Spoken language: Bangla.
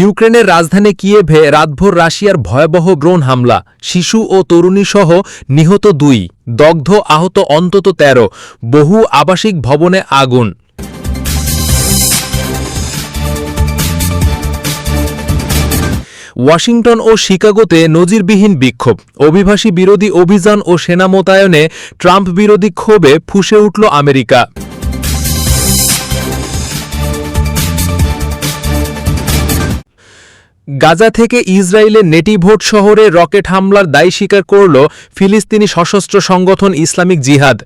ইউক্রেনের রাজধানী কিয়েভে রাতভর রাশিয়ার ভয়াবহ ড্রোন হামলা, শিশু ও তরুণীসহ নিহত দুই, দগ্ধ আহত অন্তত ১৩ বহু আবাসিক ভবনে আগুন। ওয়াশিংটন ও শিকাগোতে নজিরবিহীন বিক্ষোভ, অভিবাসী বিরোধী অভিযান ও সেনা মোতায়েনে ট্রাম্প বিরোধী ক্ষোভে ফুসে উঠল আমেরিকা। গাজা থেকে ইসরায়েলের নেটিভোট শহরে রকেট হামলার দায় স্বীকার করল ফিলিস্তিনি সশস্ত্র সংগঠন ইসলামিক জিহাদ।